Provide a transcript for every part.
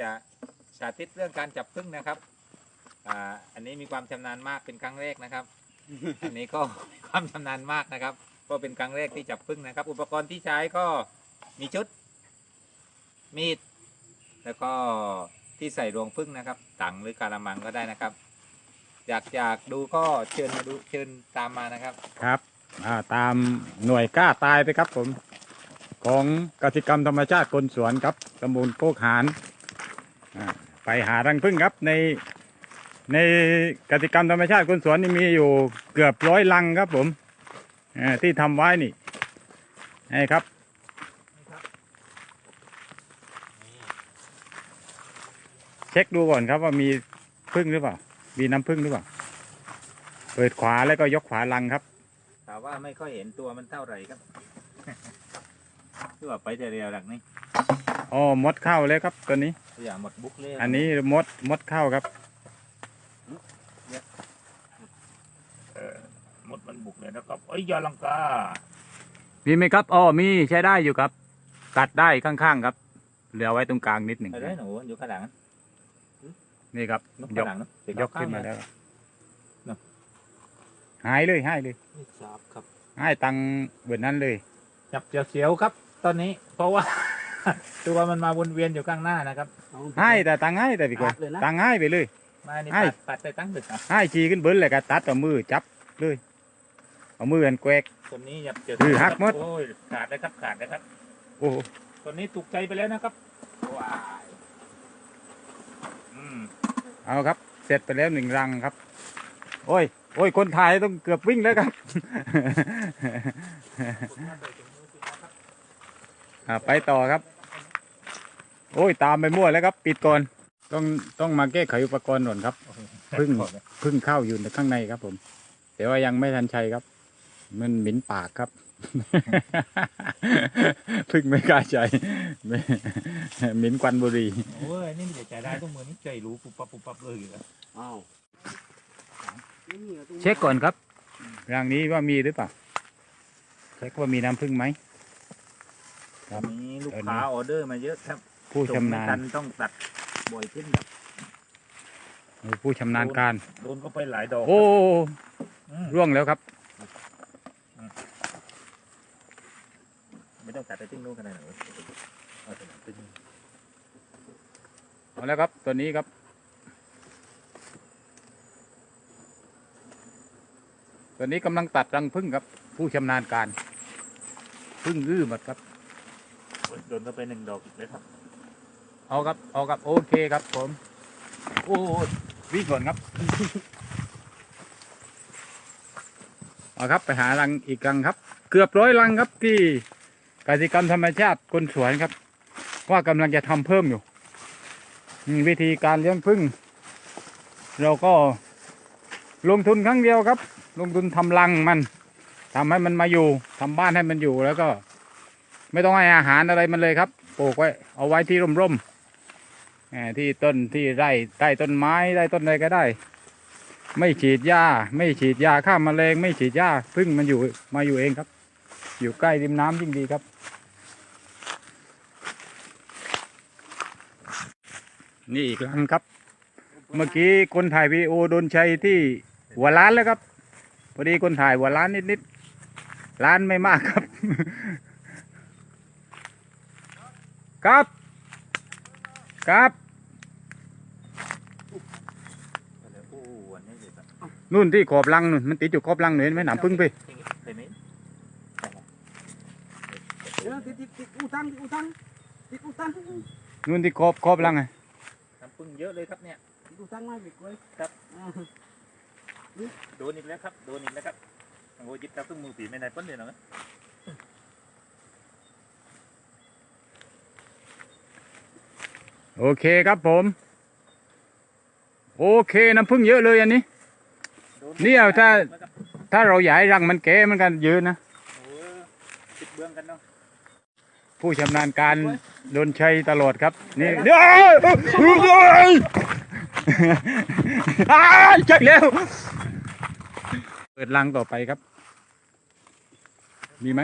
จะสาธิตเรื่องการจับพึ่งนะครับอ่าอันนี้มีความชำนาญมากเป็นครั้งแรกนะครับ อันนี้ก็มีความชำนาญมากนะครับ ก็เป็นครั้งแรกที่จับพึ่งนะครับ อุปกรณ์ที่ใช้ก็มีชุด มีด แล้วก็ที่ใส่รวงพึ่งนะครับถังหรือการะมังก็ได้นะครับ อยากอยากดูก็เชิญมาดูเชิญตามมานะครับครับตามหน่วยกล้าตายไปครับผม ของกสิกรรมธรรมชาติคนสวนครับตำบลโคกหาน ไปหารังพึ่งครับในในกสิกรรมธรรมชาติคนสวนนี่มีอยู่เกือบร้อยลังครับผมที่ทำไว้นี่นี่ครับ เช็คดูก่อนครับว่ามีพึ่งหรือเปล่า มีน้ำพึ่งหรือเปล่า เปิดขวาแล้วก็ยกขวาลังครับแต่ว่าไม่ค่อยเห็นตัวมันเท่าไหร่ครับคือว่าไปแต่เรียวหลักนี่ อ๋อมดเข้าเลยครับตัวนี้ อย่าหมดบุกเลยอันนี้มดมดเข้าครับหมดมันบุกเลยนะครับเอ้ยยาลังกา มีไหมครับอ๋อมีใช้ได้อยู่ครับ ตัดได้ข้างๆครับ เหลือไว้ตรงกลางนิดหนึ่งอะไรหนูอยู่ข้างหลังนี่ครับนกยข้ากงหลังเนอะเสียกขึ้นมาแล้แล้ววเนอะหายเลยหายเลยไม่ทราบครับหายตังเบิดนั้นเลยจับเสียวๆครับ ตอนนี้เพราะว่า ตัวมันมาวนเวียนอยู่ข้างหน้านะครับหายแต่ตังหายแต่พี่กวยตัดเลยนะตังหายไปเลยมานี่ให้ปัดปัดไปตั้งดึกอะหายชีขึ้นเบิ้ลเลยก็ตัดเอามือจับเลยเอามือกันแกวกตัวนี้หยับเจอคือหักหมดโอ้ยขาดเลยครับขาดเลยครับ โอ้โหตัวนี้ถูกใจไปแล้วนะครับว้ายอืมเอาครับ เสร็จไปแล้วหนึ่งรังครับ โอ้ยโอ้ย คนถ่ายต้องเกือบวิ่งแล้วครับอ่าไปต่อครับ โอ้ยตามไปมั่วแล้วครับ ปิดก่อนต้องต้องมาแก้ไขอุปกรณ์ก่อนครับพึ่งพึ่งเข้าอยู่ในข้างในครับ ผม แต่ว่ายังไม่ทันใช้ครับ มันหมิ่นปากครับ พึ่งไม่กล้าใจไม่หมิ่นควันบุหรี่โอ้ยนี่ไม่ได้ใจได้ายต้องมือนี่ใจรู้ปุบปับปุบปับเลยเหรออ้าวนี่หรตรงเช็คก่อนครับรังนี้ว่ามีหรือเปล่าเช็คว่ามีน้ำพึ่งไหมครับวันนี้ลูกเออค้าออเดอร์มาเยอะครับ ผู้ชำนาส่งไม่ทัญต้องตัดบ่อยขึ้นครับผู้ชำนาญการ โดนก็ไปหลายดอกโอ้อืมร่วงแล้วครับ ไม่ต้องตัดไปติ้งนู้นขนาดไหนเอาแต่ติ้งเอาแล้วครับตัวนี้ครับ ตัวนี้กำลังตัดรังพึ่งครับ ผู้ชำนาญการ พึ่งอื้อหมดครับ โดนก็ไปหนึ่งดอกอีกเลยครับ เอาครับ เอาครับ โอเคครับผม โอ้ยวิ่งก่อนครับ เอาครับไปหารังอีกรังครับ เกือบร้อยรังครับที่กสิกรรมธรรมชาติคนสวนครับ ว่ากำลังจะทำเพิ่มอยู่วิธีการเลี้ยงพึ่ง เราก็ลงทุนครั้งเดียวครับ ลงทุนทำรังมันทำให้มันมาอยู่ทำบ้านให้มันอยู่แล้วก็ ไม่ต้องให้อาหารอะไรมันเลยครับปลูกไว้ เอาไว้ที่ร่มๆแหม ที่ต้นที่ไร่ใต้ต้นไม้ใต้ต้นอะไรก็ได้ ไม่ฉีดยาไม่ฉีดยาฆ่าแมลงไม่ฉีดยาพึ่งมันอยู่มาอยู่เองครับ อยู่ใกล้ริมน้ำยิ่งดีครับ นี่อีกครั้งครับ เมื่อกี้คนถ่ายวีโอโดนชัยที่หัวล้านแล้วครับพอดีคนถ่ายหัวล้านนิดๆล้านไม่มากครับ ครับ ครับ โอ้วันนี้เลยครับ นู่นที่ขอบลังนู่นมันติดอยู่ขอบลังหนูเห็นไหมหนามพึ่งไปไปไหมเดี๋ยวติดติดติดอูตังอูตังอูตังนู่นที่ขอบขอบลังไงน้ำพึ่งเยอะเลยครับเนี่ยติดอูตังมาบิดไว้ครับโดนอีกแล้วครับโดนอีกแล้วครับโอ้ยิบตาพึ่งมือปีไม่ได้ป้นเลยเนาะโอเคครับผม โอเคน้ำพึ่งเยอะเลยอันนี้ โดเนี่ยถ้าถ้าเราอยากให้รังมันแก่มันกันเยอะนะโอ้ยติดเบื้องกันเนาะผู้ชำนาญการโดนชัยตลอดครับ นี่เดี๋ยวอ้าวอ้าวใช่แล้วเปิดรังต่อไปครับ มีไหม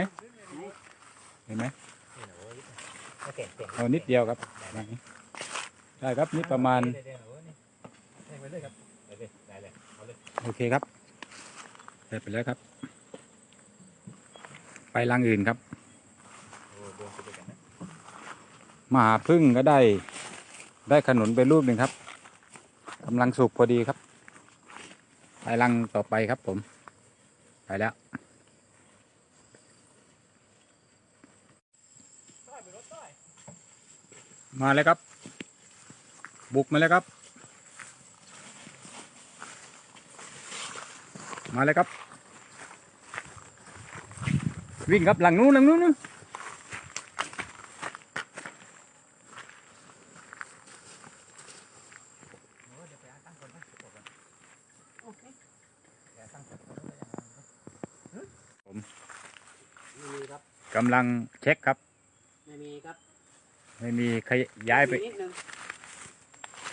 เห็นไหมโอเคเก่งเอานิดเดียวครับรังนี้ได้ครับนี่ประมาณ โอเคครับเสร็จไปแล้วครับ ไปรังอื่นครับมหาพึ่งก็ได้ได้ขนุนไปรูปหนึ่งครับกำลังสุกพอดีครับ ไปรังต่อไปครับผม ไปแล้วมาเลยครับ บุกมาเลยครับ มาเลยครับ วิ่งครับหลังนู้นหลังนู้นนู้นโอ้เดี๋ยวไปหาตั้งคนนะจบก่อนโอเคเดี๋ยวตั้งคนก่อนแล้วก็ยังไงไม่มีครับกำลังเช็คครับ ไม่มีครับ ไม่มีขยย้ายไปมีนิดนึง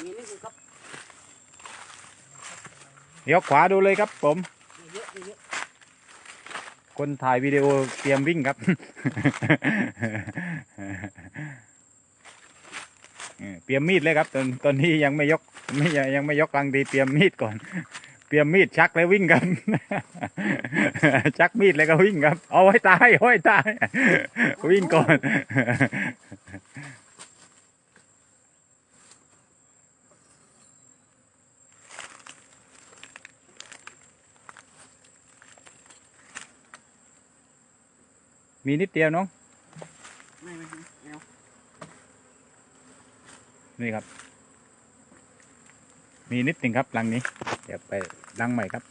มีนิดนึงครับเลี้ยวขวาดูเลยครับผมไม่เยอะไม่เยอะ คนถ่ายวิดีโอเตรียมวิ่งครับเตรียมมีดเลยครับ ตอนตอนนี้ยังไม่ยกไม่ยังไม่ยกกลางดีเตรียมมีดก่อน เตรียมมีดชักแล้ววิ่งครับชักมีดแล้วก็วิ่งครับ เอาไว้ตายเอาไว้ตาย วิ่งก่อน มีนิดเดียวน้องไม่ไม่ไม่ไม่เอานี่ครับ มีนิดหนึ่งครับรังนี้ เดี๋ยวไปรังใหม่ครับ